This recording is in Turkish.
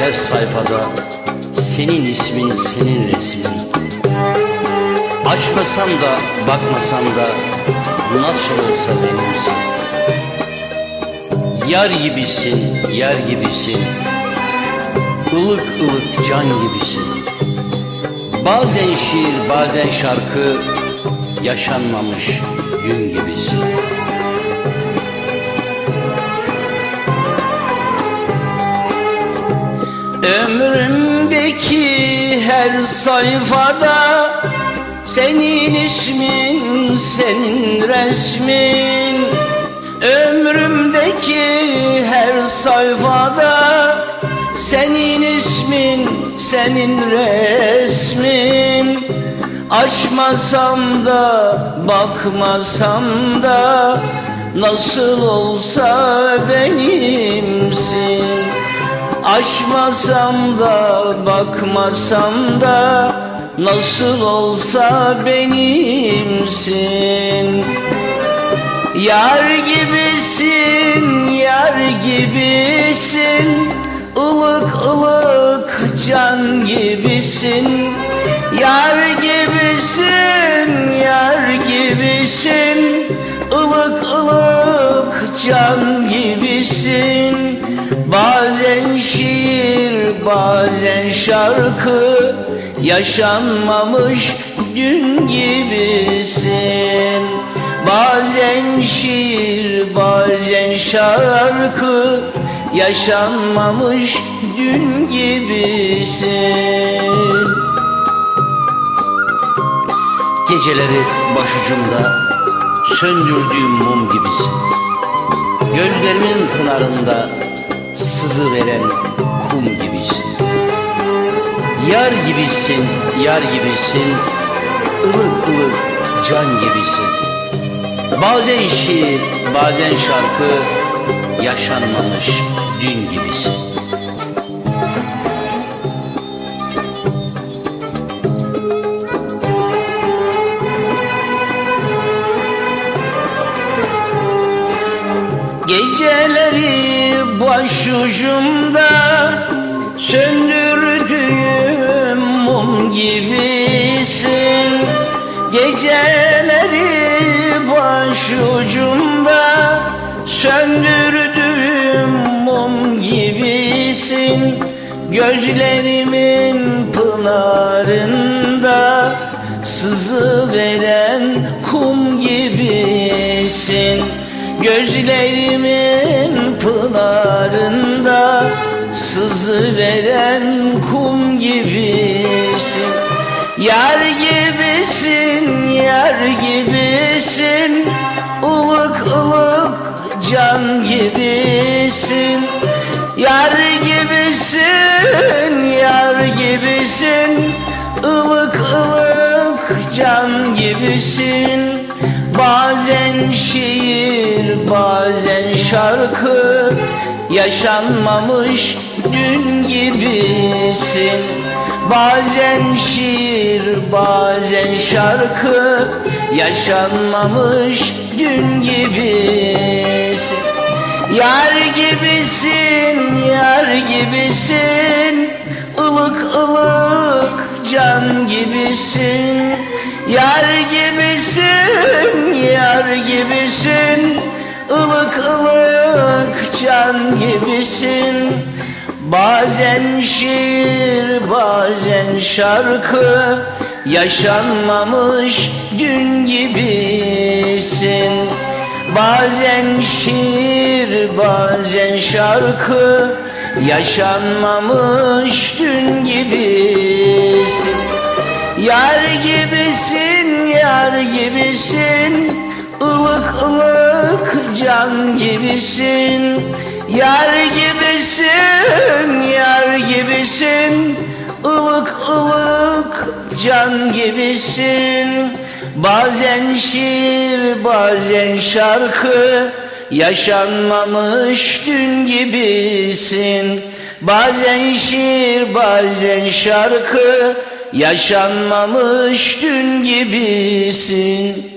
her sayfada senin ismin, senin resmin. Açmasam da, bakmasam da nasıl olsa benimsin. Yar gibisin, yer gibisin. ılık ılık can gibisin. Bazen şiir, bazen şarkı yaşanmamış gün gibisin. Ömrümdeki her sayfada senin ismin, senin resmin. Ömrümdeki her sayfada senin ismin, senin resmin. Açmasam da, bakmasam da Nasıl olsa benimsin Açmasam da, bakmasam da Nasıl olsa benimsin. Yar gibisin, yar gibisin. Ilık ılık can gibisin. Yar gibisin, yar gibisin. Ilık ılık can gibisin Bazen şiir, bazen şarkı Yaşanmamış dün gibisin. Bazen şiir, bazen şarkı Yaşanmamış dün gibisin. Geceleri başucumda söndürdüğüm mum gibisin. Gözlerimin pınarında sızı veren kum gibisin. Yar gibisin, yar gibisin. Ilık ılık can gibisin. Bazen şiir, bazen şarkı yaşanmamış dün gibisin. Geceleri başucumda söndürdüğüm mum gibisin. Geceleri başucumda söndürdüğüm mum gibisin. Gözlerimin pınarında sızı veren kum gibisin. Gözlerimin pınarında sızı veren kum gibisin. Yar gibisin, yar gibisin. Ilık ılık can gibisin. Yar gibisin, yar gibisin. Ilık ılık can gibisin Bazen şiir, bazen şarkı Yaşanmamış dün gibisin. Bazen şiir, bazen şarkı Yaşanmamış dün gibisin. Yar gibisin, yar gibisin. Ilık ılık can gibisin. Yar gibisin, gibisin ılık ılık can gibisin. Bazen şiir, bazen şarkı Yaşanmamış dün gibisin. Bazen şiir, bazen şarkı Yaşanmamış dün gibisin. Yar gibisin, yar gibisin ılık ılık can gibisin. Yar gibisin, yar gibisin. Ilık ılık can gibisin. Bazen şiir, bazen şarkı. Yaşanmamış dün gibisin. Bazen şiir, bazen şarkı. Yaşanmamış dün gibisin